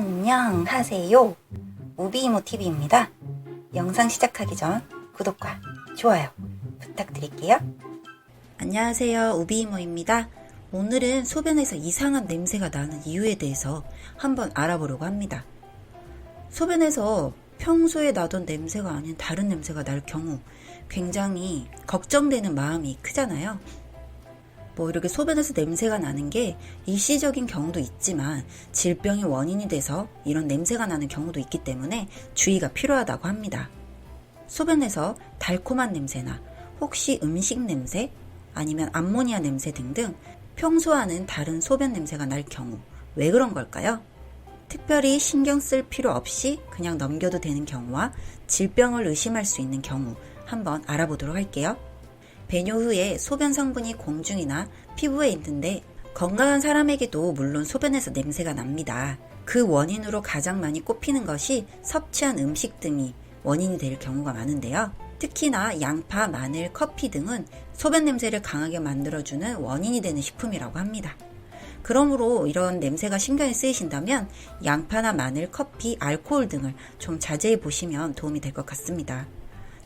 안녕하세요. 우비이모TV입니다. 영상 시작하기 전 구독과 좋아요 부탁드릴게요. 안녕하세요. 우비이모입니다. 오늘은 소변에서 이상한 냄새가 나는 이유에 대해서 한번 알아보려고 합니다. 소변에서 평소에 나던 냄새가 아닌 다른 냄새가 날 경우 굉장히 걱정되는 마음이 크잖아요. 뭐 이렇게 소변에서 냄새가 나는 게 일시적인 경우도 있지만 질병의 원인이 돼서 이런 냄새가 나는 경우도 있기 때문에 주의가 필요하다고 합니다. 소변에서 달콤한 냄새나 혹시 음식 냄새 아니면 암모니아 냄새 등등 평소와는 다른 소변 냄새가 날 경우 왜 그런 걸까요? 특별히 신경 쓸 필요 없이 그냥 넘겨도 되는 경우와 질병을 의심할 수 있는 경우 한번 알아보도록 할게요. 배뇨 후에 소변 성분이 공중이나 피부에 있는데 건강한 사람에게도 물론 소변에서 냄새가 납니다. 그 원인으로 가장 많이 꼽히는 것이 섭취한 음식 등이 원인이 될 경우가 많은데요. 특히나 양파, 마늘, 커피 등은 소변 냄새를 강하게 만들어주는 원인이 되는 식품이라고 합니다. 그러므로 이런 냄새가 신경이 쓰이신다면 양파나 마늘, 커피, 알코올 등을 좀 자제해 보시면 도움이 될 것 같습니다.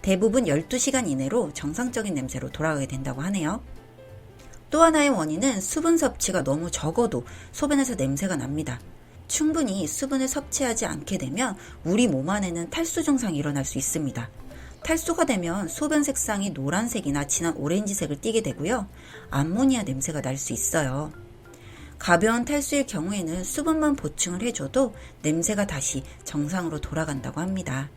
대부분 12시간 이내로 정상적인 냄새로 돌아가게 된다고 하네요. 또 하나의 원인은 수분 섭취가 너무 적어도 소변에서 냄새가 납니다. 충분히 수분을 섭취하지 않게 되면 우리 몸 안에는 탈수 증상이 일어날 수 있습니다. 탈수가 되면 소변 색상이 노란색이나 진한 오렌지색을 띠게 되고요. 암모니아 냄새가 날 수 있어요. 가벼운 탈수일 경우에는 수분만 보충을 해줘도 냄새가 다시 정상으로 돌아간다고 합니다.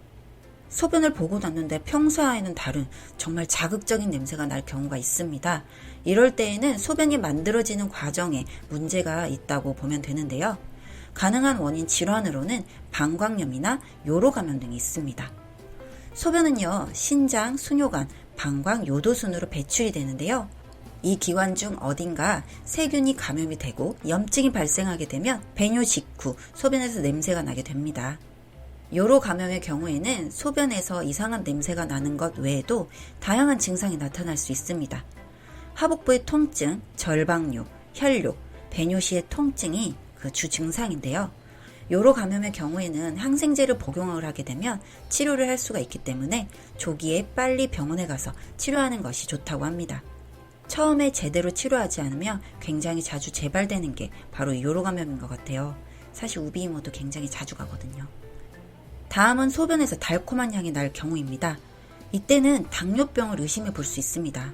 소변을 보고 났는데 평소와는 다른 정말 자극적인 냄새가 날 경우가 있습니다. 이럴 때에는 소변이 만들어지는 과정에 문제가 있다고 보면 되는데요. 가능한 원인 질환으로는 방광염이나 요로 감염 등이 있습니다. 소변은요, 신장, 수뇨관, 방광, 요도 순으로 배출이 되는데요. 이 기관 중 어딘가 세균이 감염이 되고 염증이 발생하게 되면 배뇨 직후 소변에서 냄새가 나게 됩니다. 요로 감염의 경우에는 소변에서 이상한 냄새가 나는 것 외에도 다양한 증상이 나타날 수 있습니다. 하복부의 통증, 절방뇨, 혈뇨, 배뇨 시의 통증이 그 주 증상인데요. 요로 감염의 경우에는 항생제를 복용을 하게 되면 치료를 할 수가 있기 때문에 조기에 빨리 병원에 가서 치료하는 것이 좋다고 합니다. 처음에 제대로 치료하지 않으면 굉장히 자주 재발되는 게 바로 요로 감염인 것 같아요. 사실 우비 이모도 굉장히 자주 가거든요. 다음은 소변에서 달콤한 향이 날 경우입니다. 이때는 당뇨병을 의심해 볼 수 있습니다.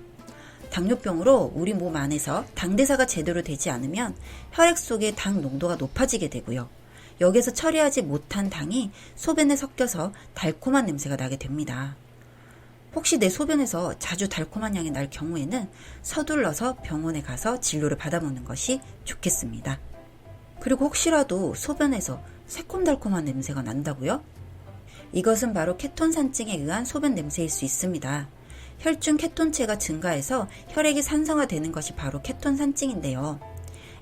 당뇨병으로 우리 몸 안에서 당대사가 제대로 되지 않으면 혈액 속의 당 농도가 높아지게 되고요. 여기서 처리하지 못한 당이 소변에 섞여서 달콤한 냄새가 나게 됩니다. 혹시 내 소변에서 자주 달콤한 향이 날 경우에는 서둘러서 병원에 가서 진료를 받아보는 것이 좋겠습니다. 그리고 혹시라도 소변에서 새콤달콤한 냄새가 난다고요? 이것은 바로 케톤 산증에 의한 소변 냄새일 수 있습니다. 혈중 케톤체가 증가해서 혈액이 산성화되는 것이 바로 케톤 산증인데요.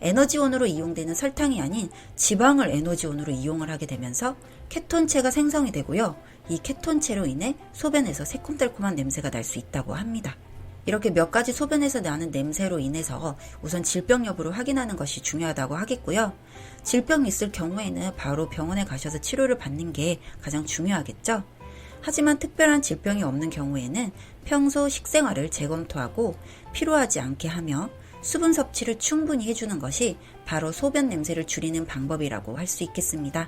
에너지원으로 이용되는 설탕이 아닌 지방을 에너지원으로 이용을 하게 되면서 케톤체가 생성이 되고요. 이 케톤체로 인해 소변에서 새콤달콤한 냄새가 날 수 있다고 합니다. 이렇게 몇 가지 소변에서 나는 냄새로 인해서 우선 질병 여부를 확인하는 것이 중요하다고 하겠고요. 질병이 있을 경우에는 바로 병원에 가셔서 치료를 받는 게 가장 중요하겠죠. 하지만 특별한 질병이 없는 경우에는 평소 식생활을 재검토하고 피로하지 않게 하며 수분 섭취를 충분히 해주는 것이 바로 소변 냄새를 줄이는 방법이라고 할 수 있겠습니다.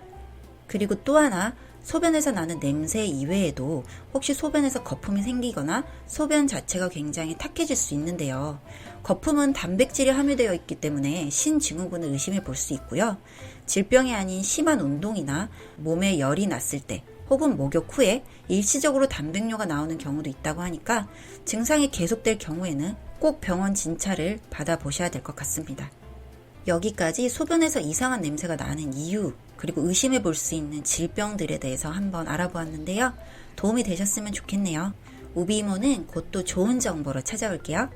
그리고 또 하나 소변에서 나는 냄새 이외에도 혹시 소변에서 거품이 생기거나 소변 자체가 굉장히 탁해질 수 있는데요. 거품은 단백질이 함유되어 있기 때문에 신증후군을 의심해 볼 수 있고요. 질병이 아닌 심한 운동이나 몸에 열이 났을 때 혹은 목욕 후에 일시적으로 단백뇨가 나오는 경우도 있다고 하니까 증상이 계속될 경우에는 꼭 병원 진찰을 받아보셔야 될 것 같습니다. 여기까지 소변에서 이상한 냄새가 나는 이유, 그리고 의심해 볼 수 있는 질병들에 대해서 한번 알아보았는데요. 도움이 되셨으면 좋겠네요. 우비이모는 곧 또 좋은 정보로 찾아올게요.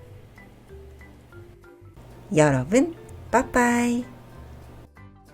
여러분, 빠빠이.